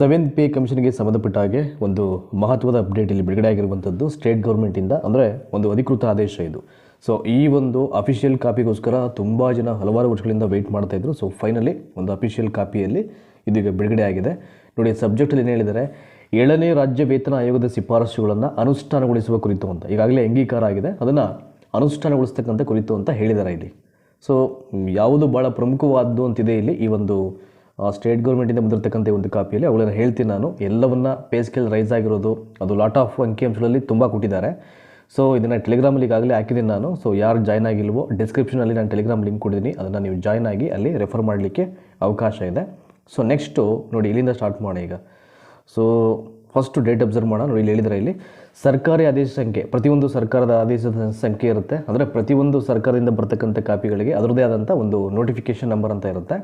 Seventh pay ಕಮಿಷನ್ಗೆ ಸಂಬಂಧಪಟ್ಟ ಹಾಗೆ ಒಂದು ಮಹತ್ವದ ಅಪ್ಡೇಟ್ ಇಲ್ಲಿ ಬಿಡುಗಡೆ ಆಗಿರುವಂಥದ್ದು ಸ್ಟೇಟ್ ಗೌರ್ಮೆಂಟಿಂದ ಅಂದರೆ ಒಂದು ಅಧಿಕೃತ ಆದೇಶ ಇದು. ಸೊ ಈ ಒಂದು ಅಫಿಷಿಯಲ್ ಕಾಪಿಗೋಸ್ಕರ ತುಂಬ ಜನ ಹಲವಾರು ವರ್ಷಗಳಿಂದ ವೆಯ್ಟ್ ಮಾಡ್ತಾ ಇದ್ರು. ಸೊ ಫೈನಲಿ ಒಂದು ಅಫಿಷಿಯಲ್ ಕಾಪಿಯಲ್ಲಿ ಇದೀಗ ಬಿಡುಗಡೆ ಆಗಿದೆ. ನೋಡಿ ಸಬ್ಜೆಕ್ಟಲ್ಲಿ ಏನು ಹೇಳಿದ್ದಾರೆ? ಏಳನೇ ರಾಜ್ಯ ವೇತನ ಆಯೋಗದ ಶಿಫಾರಸುಗಳನ್ನು ಅನುಷ್ಠಾನಗೊಳಿಸುವ ಕುರಿತು ಅಂತ. ಈಗಾಗಲೇ ಅಂಗೀಕಾರ ಆಗಿದೆ. ಅದನ್ನು ಅನುಷ್ಠಾನಗೊಳಿಸ್ತಕ್ಕಂಥ ಕುರಿತು ಅಂತ ಹೇಳಿದ್ದಾರೆ ಇಲ್ಲಿ. ಸೊ ಯಾವುದು ಭಾಳ ಪ್ರಮುಖವಾದ್ದು ಅಂತಿದೆ ಇಲ್ಲಿ ಈ ಒಂದು ಸ್ಟೇಟ್ ಗೌರ್ಮೆಂಟಿಂದ ಬಂದಿರತಕ್ಕಂಥ ಒಂದು ಕಾಪಿಯಲ್ಲಿ ಅವುಗಳನ್ನು ಹೇಳ್ತೀನಿ ನಾನು. ಎಲ್ಲವನ್ನ ಪೇ ಸ್ಕೇಲ್ ರೈಸ್ ಆಗಿರೋದು, ಅದು ಲಾಟ್ ಆಫ್ ಅಂಕಿಅಂಶಗಳಲ್ಲಿ ತುಂಬ ಕೊಟ್ಟಿದ್ದಾರೆ. ಸೊ ಇದನ್ನು ಟೆಲಿಗ್ರಾಮಲ್ಲಿ ಈಗಾಗಲೇ ಹಾಕಿದ್ದೀನಿ ನಾನು. ಸೊ ಯಾರು ಜಾಯ್ನ್ ಆಗಿಲ್ವೋ ಡಿಸ್ಕ್ರಿಪ್ಷನಲ್ಲಿ ನಾನು ಟೆಲಿಗ್ರಾಮ್ ಲಿಂಕ್ ಕೊಟ್ಟಿದ್ದೀನಿ. ಅದನ್ನು ನೀವು ಜಾಯ್ನ್ ಆಗಿ ಅಲ್ಲಿ ರೆಫರ್ ಮಾಡಲಿಕ್ಕೆ ಅವಕಾಶ ಇದೆ. ಸೊ ನೆಕ್ಸ್ಟು ನೋಡಿ ಇಲ್ಲಿಂದ ಸ್ಟಾರ್ಟ್ ಮಾಡೋಣ ಈಗ. ಸೊ ಫಸ್ಟ್ ಡೇಟ್ ಅಬ್ಸರ್ವ್ ಮಾಡೋಣ. ನೋಡಿ ಇಲ್ಲಿ ಹೇಳಿದರೆ ಇಲ್ಲಿ. ಸರ್ಕಾರಿ ಆದೇಶ ಸಂಖ್ಯೆ, ಪ್ರತಿಯೊಂದು ಸರ್ಕಾರದ ಆದೇಶದ ಸಂಖ್ಯೆ ಇರುತ್ತೆ. ಅಂದರೆ ಪ್ರತಿಯೊಂದು ಸರ್ಕಾರದಿಂದ ಬರ್ತಕ್ಕಂಥ ಕಾಪಿಗಳಿಗೆ ಅದರದೇ ಆದಂಥ ಒಂದು ನೋಟಿಫಿಕೇಷನ್ ನಂಬರ್ ಅಂತ ಇರುತ್ತೆ.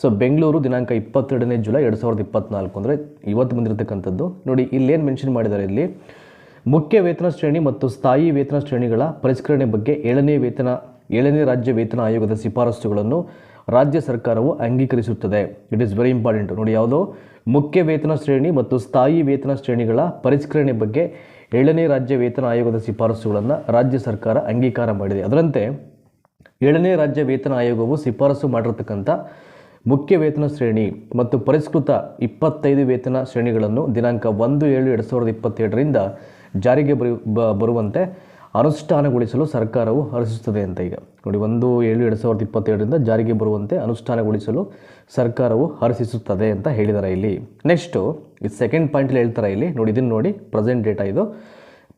ಸೊ ಬೆಂಗಳೂರು ದಿನಾಂಕ ಇಪ್ಪತ್ತೆರಡನೇ ಜುಲೈ ಎರಡು ಸಾವಿರದ ಇಪ್ಪತ್ತ್ನಾಲ್ಕು ಅಂದರೆ ಇವತ್ತು ಬಂದಿರತಕ್ಕಂಥದ್ದು. ನೋಡಿ, ಇಲ್ಲೇನು ಮೆನ್ಷನ್ ಮಾಡಿದ್ದಾರೆ ಇಲ್ಲಿ. ಮುಖ್ಯ ವೇತನ ಶ್ರೇಣಿ ಮತ್ತು ಸ್ಥಾಯಿ ವೇತನ ಶ್ರೇಣಿಗಳ ಪರಿಷ್ಕರಣೆ ಬಗ್ಗೆ ಏಳನೇ ವೇತನ, ಏಳನೇ ರಾಜ್ಯ ವೇತನ ಆಯೋಗದ ಶಿಫಾರಸುಗಳನ್ನು ರಾಜ್ಯ ಸರ್ಕಾರವು ಅಂಗೀಕರಿಸುತ್ತದೆ. ಇಟ್ ಈಸ್ ವೆರಿ ಇಂಪಾರ್ಟೆಂಟ್ ನೋಡಿ, ಯಾವುದು? ಮುಖ್ಯ ವೇತನ ಶ್ರೇಣಿ ಮತ್ತು ಸ್ಥಾಯಿ ವೇತನ ಶ್ರೇಣಿಗಳ ಪರಿಷ್ಕರಣೆ ಬಗ್ಗೆ ಏಳನೇ ರಾಜ್ಯ ವೇತನ ಆಯೋಗದ ಶಿಫಾರಸುಗಳನ್ನು ರಾಜ್ಯ ಸರ್ಕಾರ ಅಂಗೀಕಾರ ಮಾಡಿದೆ. ಅದರಂತೆ, ಏಳನೇ ರಾಜ್ಯ ವೇತನ ಆಯೋಗವು ಶಿಫಾರಸು ಮಾಡಿರತಕ್ಕಂಥ ಮುಖ್ಯ ವೇತನ ಶ್ರೇಣಿ ಮತ್ತು ಪರಿಷ್ಕೃತ ಇಪ್ಪತ್ತೈದು ವೇತನ ಶ್ರೇಣಿಗಳನ್ನು ದಿನಾಂಕ ಒಂದು ಏಳು ಎರಡು ಸಾವಿರದ ಇಪ್ಪತ್ತೆರಡರಿಂದ ಜಾರಿಗೆ ಬರುವಂತೆ ಅನುಷ್ಠಾನಗೊಳಿಸಲು ಸರ್ಕಾರವು ಹರಿಸುತ್ತದೆ ಅಂತ ಈಗ. ನೋಡಿ, ಒಂದು ಏಳು ಎರಡು ಸಾವಿರದ ಇಪ್ಪತ್ತೆರಡರಿಂದ ಜಾರಿಗೆ ಬರುವಂತೆ ಅನುಷ್ಠಾನಗೊಳಿಸಲು ಸರ್ಕಾರವು ಹರ್ಷಿಸುತ್ತದೆ ಅಂತ ಹೇಳಿದ್ದಾರೆ ಇಲ್ಲಿ. ನೆಕ್ಸ್ಟು ಇದು ಸೆಕೆಂಡ್ ಪಾಯಿಂಟಲ್ಲಿ ಹೇಳ್ತಾರೆ ಇಲ್ಲಿ. ನೋಡಿ, ಇದನ್ನು ನೋಡಿ ಪ್ರೆಸೆಂಟ್ ಡೇಟಾ ಇದು.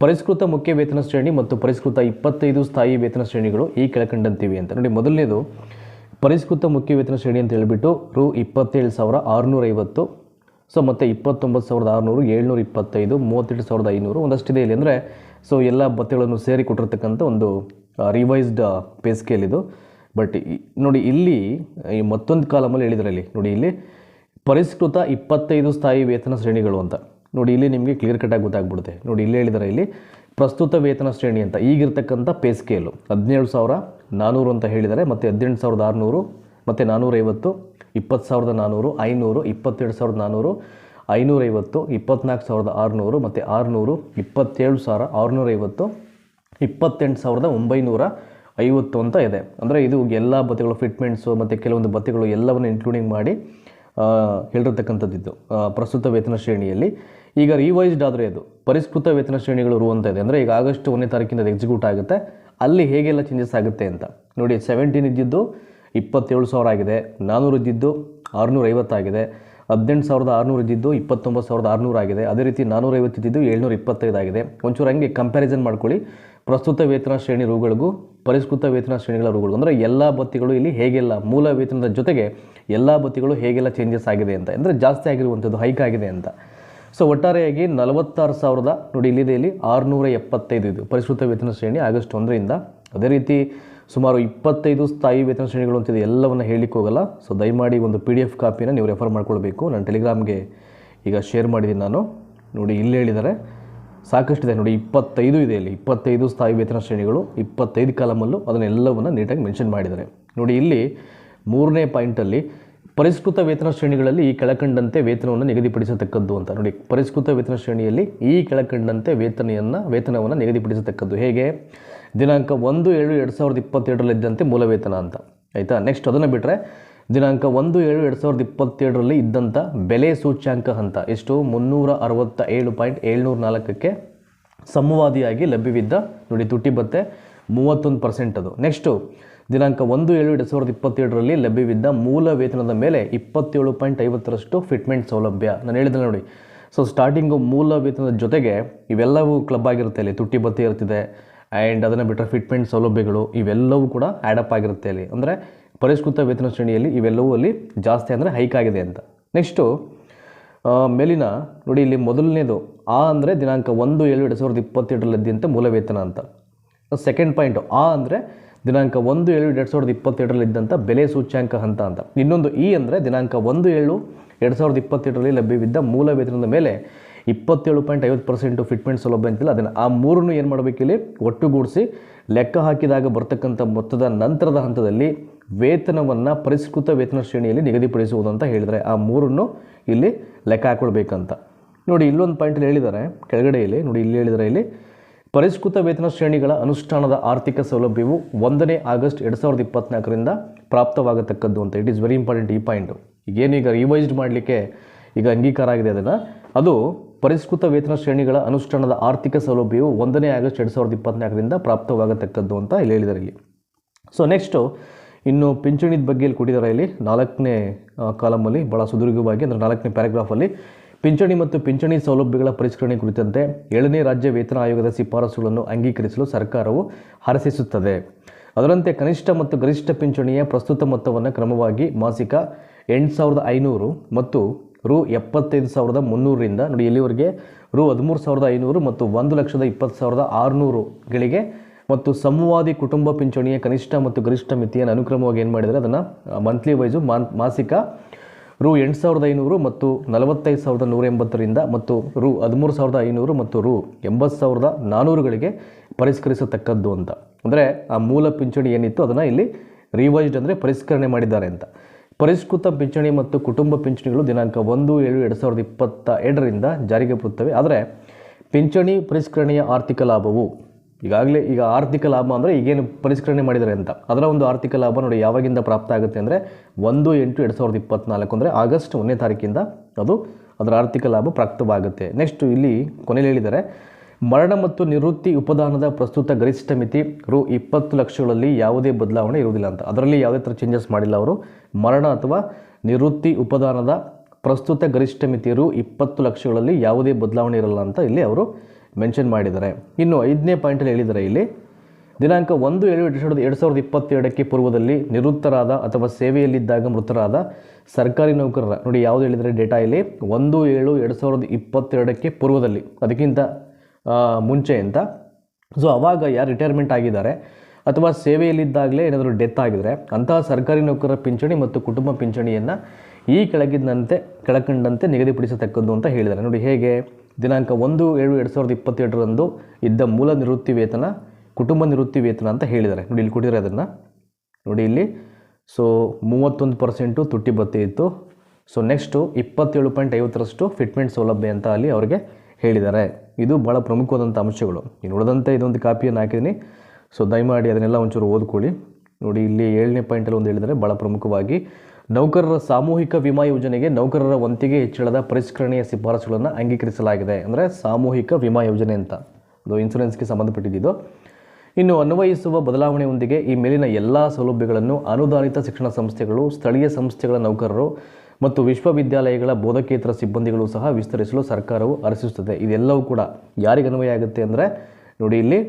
ಪರಿಷ್ಕೃತ ಮುಖ್ಯ ವೇತನ ಶ್ರೇಣಿ ಮತ್ತು ಪರಿಷ್ಕೃತ ಇಪ್ಪತ್ತೈದು ಸ್ಥಾಯಿ ವೇತನ ಶ್ರೇಣಿಗಳು ಈ ಕೆಳಕಂಡಂತಿವೆ ಅಂತ. ನೋಡಿ, ಮೊದಲನೇದು ಪರಿಷ್ಕೃತ ಮುಖ್ಯ ವೇತನ ಶ್ರೇಣಿ ಅಂತ ಹೇಳಿಬಿಟ್ಟು ರು ಇಪ್ಪತ್ತೇಳು ಸಾವಿರ ಆರುನೂರೈವತ್ತು. ಸೊ ಮತ್ತು ಇಪ್ಪತ್ತೊಂಬತ್ತು ಸಾವಿರದ ಆರುನೂರು, ಏಳ್ನೂರ ಇಪ್ಪತ್ತೈದು, ಮೂವತ್ತೆಂಟು ಸಾವಿರದ ಐನೂರು ಒಂದಷ್ಟಿದೆ ಇಲ್ಲಿ ಅಂದರೆ ಸೊ ಎಲ್ಲ ಭತ್ತೆಗಳನ್ನು ಸೇರಿ ಕೊಟ್ಟಿರ್ತಕ್ಕಂಥ ಒಂದು ರಿವೈಸ್ಡ್ ಪೇ ಸ್ಕೇಲ್ ಇದು. ಬಟ್ ನೋಡಿ ಇಲ್ಲಿ, ಈ ಮತ್ತೊಂದು ಕಾಲಮಲ್ಲಿ ಹೇಳಿದ್ರಲ್ಲಿ ನೋಡಿ ಇಲ್ಲಿ, ಪರಿಷ್ಕೃತ ಇಪ್ಪತ್ತೈದು ಸ್ಥಾಯಿ ವೇತನ ಶ್ರೇಣಿಗಳು ಅಂತ. ನೋಡಿ ಇಲ್ಲಿ ನಿಮಗೆ ಕ್ಲಿಯರ್ ಕಟ್ಟಾಗಿ ಗೊತ್ತಾಗ್ಬಿಡುತ್ತೆ. ನೋಡಿ ಇಲ್ಲಿ ಹೇಳಿದ್ದಾರೆ ಇಲ್ಲಿ ಪ್ರಸ್ತುತ ವೇತನ ಶ್ರೇಣಿ ಅಂತ ಈಗಿರ್ತಕ್ಕಂಥ ಪೇ ಸ್ಕೇಲು. ಹದಿನೇಳು ಸಾವಿರ ನಾನ್ನೂರು ಅಂತ ಹೇಳಿದರೆ ಮತ್ತು ಹದಿನೆಂಟು ಸಾವಿರದ ಆರುನೂರು, ಮತ್ತು ನಾನ್ನೂರೈವತ್ತು ಇಪ್ಪತ್ತು ಸಾವಿರದ ನಾನ್ನೂರು ಐನೂರು, ಇಪ್ಪತ್ತೆರಡು ಸಾವಿರದ ನಾನ್ನೂರು ಐನೂರೈವತ್ತು ಇಪ್ಪತ್ನಾಲ್ಕು ಸಾವಿರದ ಆರುನೂರು, ಮತ್ತು ಆರುನೂರು, ಇಪ್ಪತ್ತೇಳು ಸಾವಿರ ಆರುನೂರೈವತ್ತು ಇಪ್ಪತ್ತೆಂಟು ಸಾವಿರದ ಒಂಬೈನೂರ ಐವತ್ತು ಅಂತ ಇದೆ. ಅಂದರೆ ಇದು ಎಲ್ಲ ಬತ್ತೆಗಳು ಫಿಟ್ಮೆಂಟ್ಸು ಮತ್ತು ಕೆಲವೊಂದು ಬತ್ತೆಗಳು ಎಲ್ಲವನ್ನು ಇನ್ಕ್ಲೂಡಿಂಗ್ ಮಾಡಿ ಹೇಳಿರ್ತಕ್ಕಂಥದ್ದಿದ್ದು. ಪ್ರಸ್ತುತ ವೇತನ ಶ್ರೇಣಿಯಲ್ಲಿ ಈಗ ರಿವೈಸ್ಡ್ ಆದರೆ ಅದು, ಪರಿಷ್ಕೃತ ವೇತನ ಶ್ರೇಣಿಗಳು ರು ಅಂತ ಇದೆ. ಅಂದರೆ ಈಗ ಆಗಸ್ಟ್ ಒಂದನೇ ತಾರೀಕಿಂದ ಅದು ಎಕ್ಸಿಕ್ಯೂಟ್ ಆಗುತ್ತೆ. ಅಲ್ಲಿ ಹೇಗೆಲ್ಲ ಚೇಂಜಸ್ ಆಗುತ್ತೆ ಅಂತ. ನೋಡಿ ಸೆವೆಂಟೀನ್ ಇದ್ದಿದ್ದು ಇಪ್ಪತ್ತೇಳು ಸಾವಿರ ಆಗಿದೆ. ನಾನ್ನೂರು ಇದ್ದಿದ್ದು ಆರುನೂರ ಐವತ್ತಾಗಿದೆ ಹದಿನೆಂಟು ಸಾವಿರದ ಆರುನೂರು ಇದ್ದಿದ್ದು ಇಪ್ಪತ್ತೊಂಬತ್ತು ಸಾವಿರದ ಆರುನೂರು ಆಗಿದೆ. ಅದೇ ರೀತಿ ನಾನ್ನೂರೈವತ್ತು ಇದ್ದಿದ್ದು ಏಳ್ನೂರ ಇಪ್ಪತ್ತೈದಾಗಿದೆ ಒಂಚೂರು ಹಂಗೆ ಕಂಪ್ಯಾರಿಸನ್ ಮಾಡ್ಕೊಳ್ಳಿ. ಪ್ರಸ್ತುತ ವೇತನ ಶ್ರೇಣಿ ರುಗಳಿಗೂ ಪರಿಷ್ಕೃತ ವೇತನ ಶ್ರೇಣಿಗಳ ರೋಗಗಳು ಅಂದರೆ ಎಲ್ಲ ಬತ್ತಿಗಳು ಇಲ್ಲಿ ಹೇಗೆಲ್ಲ, ಮೂಲ ವೇತನದ ಜೊತೆಗೆ ಎಲ್ಲ ಬತ್ತಿಗಳು ಹೇಗೆಲ್ಲ ಚೇಂಜಸ್ ಆಗಿದೆ ಅಂತ. ಅಂದರೆ ಜಾಸ್ತಿ ಆಗಿರುವಂಥದ್ದು ಹೈಕ್ ಆಗಿದೆ ಅಂತ. ಸೊ ಒಟ್ಟಾರೆಯಾಗಿ ನಲವತ್ತಾರು ಸಾವಿರದ ನೋಡಿ ಇಲ್ಲಿದೆ, ಇಲ್ಲಿ ಆರುನೂರ ಎಪ್ಪತ್ತೈದು ಇದು. ಪರಿಷ್ಕೃತ ವೇತನ ಶ್ರೇಣಿ ಆಗಸ್ಟ್ ಒಂದರಿಂದ ಅದೇ ರೀತಿ ಸುಮಾರು ಇಪ್ಪತ್ತೈದು ಸ್ಥಾಯಿ ವೇತನ ಶ್ರೇಣಿಗಳು ಅಂತಿದೆ, ಎಲ್ಲವನ್ನು ಹೇಳಿಕ್ಕೆ ಹೋಗಲ್ಲ. ಸೊ ದಯಮಾಡಿ ಒಂದು ಪಿ ಡಿ ಎಫ್ ಕಾಪಿನ ನೀವು ರೆಫರ್ ಮಾಡ್ಕೊಳ್ಬೇಕು. ನಾನು ಟೆಲಿಗ್ರಾಮ್ಗೆ ಈಗ ಶೇರ್ ಮಾಡಿದ್ದೀನಿ ನಾನು. ನೋಡಿ ಇಲ್ಲಿ ಸಾಕಷ್ಟು ಇದೆ ನೋಡಿ ಇಪ್ಪತ್ತೈದು ಇದೆ ಇಲ್ಲಿ. ಇಪ್ಪತ್ತೈದು ಸ್ಥಾಯಿ ವೇತನ ಶ್ರೇಣಿಗಳು, ಇಪ್ಪತ್ತೈದು ಕಾಲಮಲ್ಲೂ ಅದನ್ನೆಲ್ಲವನ್ನು ನೀಟಾಗಿ ಮೆನ್ಷನ್ ಮಾಡಿದ್ದಾರೆ. ನೋಡಿ ಇಲ್ಲಿ ಮೂರನೇ ಪಾಯಿಂಟಲ್ಲಿ ಪರಿಷ್ಕೃತ ವೇತನ ಶ್ರೇಣಿಗಳಲ್ಲಿ ಈ ಕೆಳಕಂಡಂತೆ ವೇತನವನ್ನು ನಿಗದಿಪಡಿಸತಕ್ಕದ್ದು ಅಂತ ನೋಡಿ. ಪರಿಷ್ಕೃತ ವೇತನ ಶ್ರೇಣಿಯಲ್ಲಿ ಈ ಕೆಳಕಂಡಂತೆ ವೇತನೆಯನ್ನು, ವೇತನವನ್ನು ನಿಗದಿಪಡಿಸತಕ್ಕದ್ದು ಹೇಗೆ? ದಿನಾಂಕ ಒಂದು ಏಳು ಎರಡು ಸಾವಿರದ ಇಪ್ಪತ್ತೆರಡರಲ್ಲಿದ್ದಂತೆ ಮೂಲ ವೇತನ ಅಂತ. ಆಯಿತಾ? ನೆಕ್ಸ್ಟ್ ಅದನ್ನು ಬಿಟ್ಟರೆ ದಿನಾಂಕ ಒಂದು ಏಳು ಎರಡು ಸಾವಿರದ ಇಪ್ಪತ್ತೆರಡರಲ್ಲಿ ಇದ್ದಂಥ ಬೆಲೆ ಸೂಚ್ಯಾಂಕ ಹಂತ ಎಷ್ಟು? ಮುನ್ನೂರ ಅರವತ್ತ ಏಳು ಪಾಯಿಂಟ್ ಏಳ್ನೂರ ನಾಲ್ಕಕ್ಕೆ ಸಮವಾದಿಯಾಗಿ ಲಭ್ಯವಿದ್ದ ನೋಡಿ ತುಟ್ಟಿ ಭತ್ತೆ ಮೂವತ್ತೊಂದು ಪರ್ಸೆಂಟ್ ಅದು. ನೆಕ್ಸ್ಟು ದಿನಾಂಕ ಒಂದು ಏಳು ಎರಡು ಸಾವಿರದ ಇಪ್ಪತ್ತೇಳರಲ್ಲಿ ಲಭ್ಯವಿದ್ದ ಮೂಲ ವೇತನದ ಮೇಲೆ ಇಪ್ಪತ್ತೇಳು ಪಾಯಿಂಟ್ ಐವತ್ತರಷ್ಟು ಫಿಟ್ಮೆಂಟ್ ಸೌಲಭ್ಯ. ನಾನು ಹೇಳಿದೆ ನೋಡಿ. ಸೊ ಸ್ಟಾರ್ಟಿಂಗು ಮೂಲ ವೇತನದ ಜೊತೆಗೆ ಇವೆಲ್ಲವೂ ಕ್ಲಬ್ ಆಗಿರುತ್ತೆ ಅಲ್ಲಿ. ತುಟ್ಟಿ ಬತ್ತಿ ಇರ್ತಿದೆ. ಆ್ಯಂಡ್ ಅದನ್ನು ಬಿಟ್ಟರೆ ಫಿಟ್ಮೆಂಟ್ ಸೌಲಭ್ಯಗಳು ಇವೆಲ್ಲವೂ ಕೂಡ ಆ್ಯಡಪ್ ಆಗಿರುತ್ತೆ ಅಲ್ಲಿ. ಅಂದರೆ ಪರಿಷ್ಕೃತ ವೇತನ ಶ್ರೇಣಿಯಲ್ಲಿ ಇವೆಲ್ಲವೂ ಅಲ್ಲಿ ಜಾಸ್ತಿ ಅಂದರೆ ಹೈಕ್ ಆಗಿದೆ ಅಂತ. ನೆಕ್ಸ್ಟು ಮೇಲಿನ ನೋಡಿ ಇಲ್ಲಿ ಮೊದಲನೇದು. ಆ ಅಂದರೆ ದಿನಾಂಕ ಒಂದು ಏಳು ಎರಡು ಸಾವಿರದ ಇಪ್ಪತ್ತೆರಡರಲ್ಲಿದ್ದಂತೆ ಮೂಲ ವೇತನ ಅಂತ. ಸೆಕೆಂಡ್ ಪಾಯಿಂಟು ಆ ಅಂದರೆ ದಿನಾಂಕ ಒಂದು, ಏಳು, ಎರಡು ಸಾವಿರದ ಇಪ್ಪತ್ತೆರಡರಲ್ಲಿದ್ದಂಥ ಬೆಲೆ ಸೂಚ್ಯಾಂಕ ಹಂತ ಅಂತ. ಇನ್ನೊಂದು ಇ ಅಂದರೆ ದಿನಾಂಕ ಒಂದು, ಏಳು, ಎರಡು ಸಾವಿರದ ಇಪ್ಪತ್ತೆರಡರಲ್ಲಿ ಲಭ್ಯವಿದ್ದ ಮೂಲ ವೇತನದ ಮೇಲೆ ಇಪ್ಪತ್ತೇಳು ಪಾಯಿಂಟ್ ಐವತ್ತು ಪರ್ಸೆಂಟು ಫಿಟ್ಮೆಂಟ್ ಸೌಲಭ್ಯ ಅಂತಿಲ್ಲ. ಅದನ್ನು ಆ ಮೂರನ್ನು ಏನು ಮಾಡಬೇಕಿಲ್ಲಿ ಒಟ್ಟುಗೂಡಿಸಿ ಲೆಕ್ಕ ಹಾಕಿದಾಗ ಬರ್ತಕ್ಕಂಥ ಮೊತ್ತದ ನಂತರದ ಹಂತದಲ್ಲಿ ವೇತನವನ್ನು ಪರಿಷ್ಕೃತ ವೇತನ ಶ್ರೇಣಿಯಲ್ಲಿ ನಿಗದಿಪಡಿಸುವುದು ಅಂತ ಹೇಳಿದರೆ ಆ ಮೂರನ್ನು ಇಲ್ಲಿ ಲೆಕ್ಕ ಹಾಕೊಳ್ಬೇಕಂತ. ನೋಡಿ, ಇಲ್ಲೊಂದು ಪಾಯಿಂಟಲ್ಲಿ ಹೇಳಿದ್ದಾರೆ. ಕೆಳಗಡೆಯಲ್ಲಿ ನೋಡಿ, ಇಲ್ಲಿ ಹೇಳಿದರೆ ಇಲ್ಲಿ. ಪರಿಷ್ಕೃತ ವೇತನ ಶ್ರೇಣಿಗಳ ಅನುಷ್ಠಾನದ ಆರ್ಥಿಕ ಸೌಲಭ್ಯವು ಒಂದನೇ ಆಗಸ್ಟ್ ಎರಡು ಸಾವಿರದ ಇಪ್ಪತ್ನಾಲ್ಕರಿಂದ ಪ್ರಾಪ್ತವಾಗತಕ್ಕದ್ದು ಅಂತ. ಇಟ್ ಈಸ್ ವೆರಿ ಇಂಪಾರ್ಟೆಂಟ್ ಈ ಪಾಯಿಂಟು ಈಗೇನು ಈಗ ರಿವೈಸ್ಡ್ ಮಾಡಲಿಕ್ಕೆ ಈಗ ಅಂಗೀಕಾರ ಆಗಿದೆ ಅದನ್ನು. ಅದು ಪರಿಷ್ಕೃತ ವೇತನ ಶ್ರೇಣಿಗಳ ಅನುಷ್ಠಾನದ ಆರ್ಥಿಕ ಸೌಲಭ್ಯವು ಒಂದನೇ ಆಗಸ್ಟ್ ಎರಡು ಸಾವಿರದ ಇಪ್ಪತ್ನಾಲ್ಕರಿಂದ ಪ್ರಾಪ್ತವಾಗತಕ್ಕದ್ದು ಅಂತ ಇಲ್ಲಿ ಹೇಳಿದ್ದಾರೆ ಇಲ್ಲಿ. ಸೊ ನೆಕ್ಸ್ಟು ಇನ್ನು ಪಿಂಚಣಿದ ಬಗ್ಗೆ ಇಲ್ಲಿ ಕೊಟ್ಟಿದ್ದಾರೆ ಇಲ್ಲಿ ನಾಲ್ಕನೇ ಕಾಲಮಲ್ಲಿ ಭಾಳ ಸುದೀರ್ಘವಾಗಿ ಅಂದರೆ ನಾಲ್ಕನೇ ಪ್ಯಾರಾಗ್ರಾಫಲ್ಲಿ ಪಿಂಚಣಿ ಮತ್ತು ಪಿಂಚಣಿ ಸೌಲಭ್ಯಗಳ ಪರಿಷ್ಕರಣೆ ಕುರಿತಂತೆ ಏಳನೇ ರಾಜ್ಯ ವೇತನ ಆಯೋಗದ ಶಿಫಾರಸುಗಳನ್ನು ಅಂಗೀಕರಿಸಲು ಸರ್ಕಾರವು ಹರಸಿಸುತ್ತದೆ. ಅದರಂತೆ ಕನಿಷ್ಠ ಮತ್ತು ಗರಿಷ್ಠ ಪಿಂಚಣಿಯ ಪ್ರಸ್ತುತ ಮೊತ್ತವನ್ನು ಕ್ರಮವಾಗಿ ಮಾಸಿಕ ಎಂಟು ಸಾವಿರದ ಐನೂರು ಮತ್ತು ರು ಎಪ್ಪತ್ತೈದು ಸಾವಿರದ ಮುನ್ನೂರರಿಂದ ನೋಡಿ ಇಲ್ಲಿವರೆಗೆ ರು ಹದಿಮೂರು ಸಾವಿರದ ಐನೂರು ಮತ್ತು ಒಂದು ಲಕ್ಷದ ಇಪ್ಪತ್ತು ಸಾವಿರದ ಆರುನೂರುಗಳಿಗೆ ಮತ್ತು ಸಮವಾದಿ ಕುಟುಂಬ ಪಿಂಚಣಿಯ ಕನಿಷ್ಠ ಮತ್ತು ಗರಿಷ್ಠ ಮಿತಿಯನ್ನು ಅನುಕ್ರಮವಾಗಿ ಏನು ಮಾಡಿದರೆ ಅದನ್ನು ಮಂತ್ಲಿ ವೈಸು ಮಾಸಿಕ ರು ಎಂಟು ಸಾವಿರದ ಐನೂರು ಮತ್ತು ನಲವತ್ತೈದು ಸಾವಿರದ ನೂರ ಎಂಬತ್ತರಿಂದ ಮತ್ತು ರು ಹದಿಮೂರು ಸಾವಿರದ ಐನೂರು ಮತ್ತು ರು ಎಂಬತ್ತು ಸಾವಿರದ ನಾನ್ನೂರುಗಳಿಗೆ ಪರಿಷ್ಕರಿಸತಕ್ಕದ್ದು ಅಂತ. ಅಂದರೆ ಆ ಮೂಲ ಪಿಂಚಣಿ ಏನಿತ್ತು ಅದನ್ನು ಇಲ್ಲಿ ರಿವೈಸ್ಡ್ ಅಂದರೆ ಪರಿಷ್ಕರಣೆ ಮಾಡಿದ್ದಾರೆ ಅಂತ. ಪರಿಷ್ಕೃತ ಪಿಂಚಣಿ ಮತ್ತು ಕುಟುಂಬ ಪಿಂಚಣಿಗಳು ದಿನಾಂಕ ಒಂದು ಏಳು ಎರಡು ಸಾವಿರದ ಇಪ್ಪತ್ತ ಎರಡರಿಂದ ಜಾರಿಗೆ ಬರುತ್ತವೆ. ಆದರೆ ಪಿಂಚಣಿ ಪರಿಷ್ಕರಣೆಯ ಆರ್ಥಿಕ ಲಾಭವು ಈಗಾಗಲೇ ಈಗ ಆರ್ಥಿಕ ಲಾಭ ಅಂದರೆ ಈಗೇನು ಪರಿಷ್ಕರಣೆ ಮಾಡಿದ್ದಾರೆ ಅಂತ. ಅದರ ಒಂದು ಆರ್ಥಿಕ ಲಾಭ ನೋಡಿ ಯಾವಾಗಿಂದ ಪ್ರಾಪ್ತ ಆಗುತ್ತೆ ಅಂದರೆ ಒಂದು ಎಂಟು ಎರಡು ಸಾವಿರದ ಇಪ್ಪತ್ತ್ನಾಲ್ಕು ಅಂದರೆ ಆಗಸ್ಟ್ ಒಂದನೇ ತಾರೀಕಿಂದ ಅದು ಅದರ ಆರ್ಥಿಕ ಲಾಭ ಪ್ರಾಪ್ತವಾಗುತ್ತೆ. ನೆಕ್ಸ್ಟ್ ಇಲ್ಲಿ ಕೊನೆಯಲ್ಲಿ ಹೇಳಿದ್ದಾರೆ, ಮರಣ ಮತ್ತು ನಿವೃತ್ತಿ ಉಪದಾನದ ಪ್ರಸ್ತುತ ಗರಿಷ್ಠ ಮಿತಿ ರು ಇಪ್ಪತ್ತು ಲಕ್ಷಗಳಲ್ಲಿ ಯಾವುದೇ ಬದಲಾವಣೆ ಇರುವುದಿಲ್ಲ ಅಂತ. ಅದರಲ್ಲಿ ಯಾವುದೇ ಥರ ಚೇಂಜಸ್ ಮಾಡಿಲ್ಲ ಅವರು. ಮರಣ ಅಥವಾ ನಿವೃತ್ತಿ ಉಪದಾನದ ಪ್ರಸ್ತುತ ಗರಿಷ್ಠ ಮಿತಿ ರು ಇಪ್ಪತ್ತು ಲಕ್ಷಗಳಲ್ಲಿ ಯಾವುದೇ ಬದಲಾವಣೆ ಇರಲ್ಲ ಅಂತ ಇಲ್ಲಿ ಅವರು ಮೆನ್ಷನ್ ಮಾಡಿದ್ದಾರೆ. ಇನ್ನು ಐದನೇ ಪಾಯಿಂಟಲ್ಲಿ ಹೇಳಿದ್ದಾರೆ ಇಲ್ಲಿ, ದಿನಾಂಕ ಒಂದು ಏಳು ಎರಡು ಸಾವಿರದ ಎರಡು ಸಾವಿರದ ಇಪ್ಪತ್ತೆರಡಕ್ಕೆ ಪೂರ್ವದಲ್ಲಿ ನಿವೃತ್ತರಾದ ಅಥವಾ ಸೇವೆಯಲ್ಲಿದ್ದಾಗ ಮೃತರಾದ ಸರ್ಕಾರಿ ನೌಕರರ, ನೋಡಿ ಯಾವುದು ಹೇಳಿದರೆ ಡೇಟಾ ಇಲ್ಲಿ, ಒಂದು ಏಳು ಎರಡು ಸಾವಿರದ ಇಪ್ಪತ್ತೆರಡಕ್ಕೆ ಪೂರ್ವದಲ್ಲಿ, ಅದಕ್ಕಿಂತ ಮುಂಚೆ ಅಂತ. ಸೊ ಅವಾಗ ಯಾರು ರಿಟೈರ್ಮೆಂಟ್ ಆಗಿದ್ದಾರೆ ಅಥವಾ ಸೇವೆಯಲ್ಲಿದ್ದಾಗಲೇ ಏನಾದರೂ ಡೆತ್ ಆಗಿದರೆ ಅಂತಹ ಸರ್ಕಾರಿ ನೌಕರರ ಪಿಂಚಣಿ ಮತ್ತು ಕುಟುಂಬ ಪಿಂಚಣಿಯನ್ನು ಈ ಕೆಳಗಿದ್ದಂತೆ, ಕೆಳಕಂಡಂತೆ ನಿಗದಿಪಡಿಸತಕ್ಕದ್ದು ಅಂತ ಹೇಳಿದ್ದಾರೆ. ನೋಡಿ ಹೇಗೆ, ದಿನಾಂಕ ಒಂದು ಏಳು ಎರಡು ಸಾವಿರದ ಇಪ್ಪತ್ತೆರಡರಂದು ಇದ್ದ ಮೂಲ ನಿವೃತ್ತಿ ವೇತನ ಕುಟುಂಬ ನಿವೃತ್ತಿ ವೇತನ ಅಂತ ಹೇಳಿದ್ದಾರೆ. ನೋಡಿ ಇಲ್ಲಿ ಕೊಟ್ಟಿದ್ದಾರೆ ಅದನ್ನು. ನೋಡಿ ಇಲ್ಲಿ ಸೊ ಮೂವತ್ತೊಂದು ಪರ್ಸೆಂಟು ತುಟ್ಟಿ ಭತ್ಯೆ ಇತ್ತು. ಸೊ ನೆಕ್ಸ್ಟು ಇಪ್ಪತ್ತೇಳು ಪಾಯಿಂಟ್ ಐವತ್ತರಷ್ಟು ಫಿಟ್ಮೆಂಟ್ ಸೌಲಭ್ಯ ಅಂತ ಅಲ್ಲಿ ಅವರಿಗೆ ಹೇಳಿದ್ದಾರೆ. ಇದು ಭಾಳ ಪ್ರಮುಖವಾದಂಥ ಅಂಶಗಳು. ಇನ್ನು ಉಳಿದಂತೆ ಇದೊಂದು ಕಾಪಿಯನ್ನು ಹಾಕಿದ್ದೀನಿ. ಸೊ ದಯಮಾಡಿ ಅದನ್ನೆಲ್ಲ ಒಂಚೂರು ಓದ್ಕೊಳ್ಳಿ. ನೋಡಿ ಇಲ್ಲಿ ಏಳನೇ ಪಾಯಿಂಟಲ್ಲಿ ಒಂದು ಹೇಳಿದರೆ ಭಾಳ ಪ್ರಮುಖವಾಗಿ. ನೌಕರರ ಸಾಮೂಹಿಕ ವಿಮಾ ಯೋಜನೆಗೆ ನೌಕರರ ವಂತಿಗೆ ಹೆಚ್ಚಳದ ಪರಿಷ್ಕರಣೆಯ ಶಿಫಾರಸುಗಳನ್ನು ಅಂಗೀಕರಿಸಲಾಗಿದೆ ಅಂದರೆ ಸಾಮೂಹಿಕ ವಿಮಾ ಯೋಜನೆ ಅಂತ. ಅದು ಇನ್ಸೂರೆನ್ಸ್ಗೆ ಸಂಬಂಧಪಟ್ಟಿದ್ದು ಇನ್ನು ಅನ್ವಯಿಸುವ ಬದಲಾವಣೆಯೊಂದಿಗೆ ಈ ಮೇಲಿನ ಎಲ್ಲ ಸೌಲಭ್ಯಗಳನ್ನು ಅನುದಾನಿತ ಶಿಕ್ಷಣ ಸಂಸ್ಥೆಗಳು, ಸ್ಥಳೀಯ ಸಂಸ್ಥೆಗಳ ನೌಕರರು ಮತ್ತು ವಿಶ್ವವಿದ್ಯಾಲಯಗಳ ಬೋಧಕೇತರ ಸಿಬ್ಬಂದಿಗಳು ಸಹ ವಿಸ್ತರಿಸಲು ಸರ್ಕಾರವು ಅರಸಿಸುತ್ತದೆ. ಇದೆಲ್ಲವೂ ಕೂಡ ಯಾರಿಗೆ ಅನ್ವಯ ಆಗುತ್ತೆ ಅಂದರೆ ನೋಡಿ ಇಲ್ಲಿ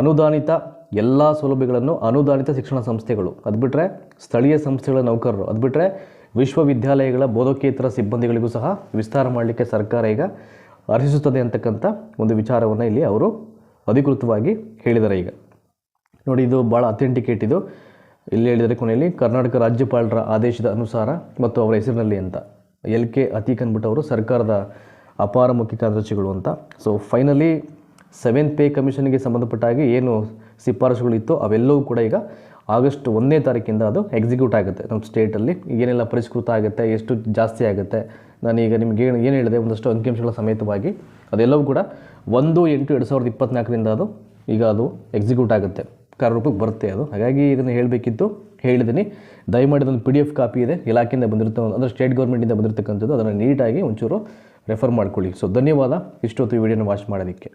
ಅನುದಾನಿತ ಎಲ್ಲ ಸೌಲಭ್ಯಗಳನ್ನು ಅನುದಾನಿತ ಶಿಕ್ಷಣ ಸಂಸ್ಥೆಗಳು. ಅದು ಬಿಟ್ಟರೆ ಸ್ಥಳೀಯ ಸಂಸ್ಥೆಗಳ ನೌಕರರು. ಅದು ಬಿಟ್ಟರೆ ವಿಶ್ವವಿದ್ಯಾಲಯಗಳ ಬೋಧಕೇತರ ಸಿಬ್ಬಂದಿಗಳಿಗೂ ಸಹ ವಿಸ್ತಾರ ಮಾಡಲಿಕ್ಕೆ ಸರ್ಕಾರ ಈಗ ಅರ್ಹಿಸುತ್ತದೆ ಅಂತಕ್ಕಂಥ ಒಂದು ವಿಚಾರವನ್ನು ಇಲ್ಲಿ ಅವರು ಅಧಿಕೃತವಾಗಿ ಹೇಳಿದ್ದಾರೆ ಈಗ. ನೋಡಿ, ಇದು ಭಾಳ ಅಥೆಂಟಿಕೇಟ್ ಇದು. ಇಲ್ಲಿ ಹೇಳಿದರೆ ಕೊನೆಯಲ್ಲಿ ಕರ್ನಾಟಕ ರಾಜ್ಯಪಾಲರ ಆದೇಶದ ಅನುಸಾರ ಮತ್ತು ಅವರ ಹೆಸರಿನಲ್ಲಿ ಅಂತ. ಎಲ್ ಕೆ ಅತೀಕ್ ಅಂದ್ಬಿಟ್ಟು ಅವರು ಸರ್ಕಾರದ ಅಪಾರ ಮುಖ್ಯ ಕಾರ್ಯದರ್ಶಿಗಳು ಅಂತ. ಸೊ ಫೈನಲಿ ಸೆವೆಂತ್ ಪೇ ಕಮಿಷನ್ಗೆ ಸಂಬಂಧಪಟ್ಟ ಹಾಗೆ ಏನು ಶಿಫಾರಸುಗಳಿತ್ತು, ಅವೆಲ್ಲವೂ ಕೂಡ ಈಗ ಆಗಸ್ಟ್ ಒಂದನೇ ತಾರೀಕಿಂದ ಅದು ಎಕ್ಸಿಕ್ಯೂಟ್ ಆಗುತ್ತೆ. ನಮ್ಮ ಸ್ಟೇಟಲ್ಲಿ ಏನೆಲ್ಲ ಪರಿಷ್ಕೃತ ಆಗುತ್ತೆ, ಎಷ್ಟು ಜಾಸ್ತಿ ಆಗುತ್ತೆ, ನಾನೀಗ ನಿಮಗೆ ಏನು ಏನು ಹೇಳಿದೆ, ಒಂದಷ್ಟು ಅಂಕಿಅಂಶಗಳ ಸಮೇತವಾಗಿ ಅದೆಲ್ಲವೂ ಕೂಡ ಒಂದು ಎಂಟು ಎರಡು ಸಾವಿರದ ಇಪ್ಪತ್ತ್ನಾಲ್ಕರಿಂದ ಅದು ಈಗ ಅದು ಎಕ್ಸಿಕ್ಯೂಟ್ ಆಗುತ್ತೆ. ಕಾರ್ಯರೂಪಕ್ಕೆ ಬರುತ್ತೆ ಅದು. ಹಾಗಾಗಿ ಇದನ್ನು ಹೇಳಬೇಕಿತ್ತು ಹೇಳಿದ್ದೀನಿ ದಯಮಾಡಿ ಅದೊಂದು ಪಿ ಡಿ ಎಫ್ ಕಾಪಿ ಇದೆ. ಇಲಾಖೆಯಿಂದ ಬಂದಿರ್ತೋ ಅಂದರೆ ಸ್ಟೇಟ್ ಗೌರ್ಮೆಂಟಿಂದ ಬಂದಿರತಕ್ಕಂಥದ್ದು, ಅದನ್ನು ನೀಟಾಗಿ ಒಂಚೂರು ರೆಫರ್ ಮಾಡ್ಕೊಳ್ಳಿ. ಸೊ ಧನ್ಯವಾದ. ಇಷ್ಟೊತ್ತು ಈ ವಿಡಿಯೋನ ವಾಚ್ ಮಾಡೋದಕ್ಕೆ.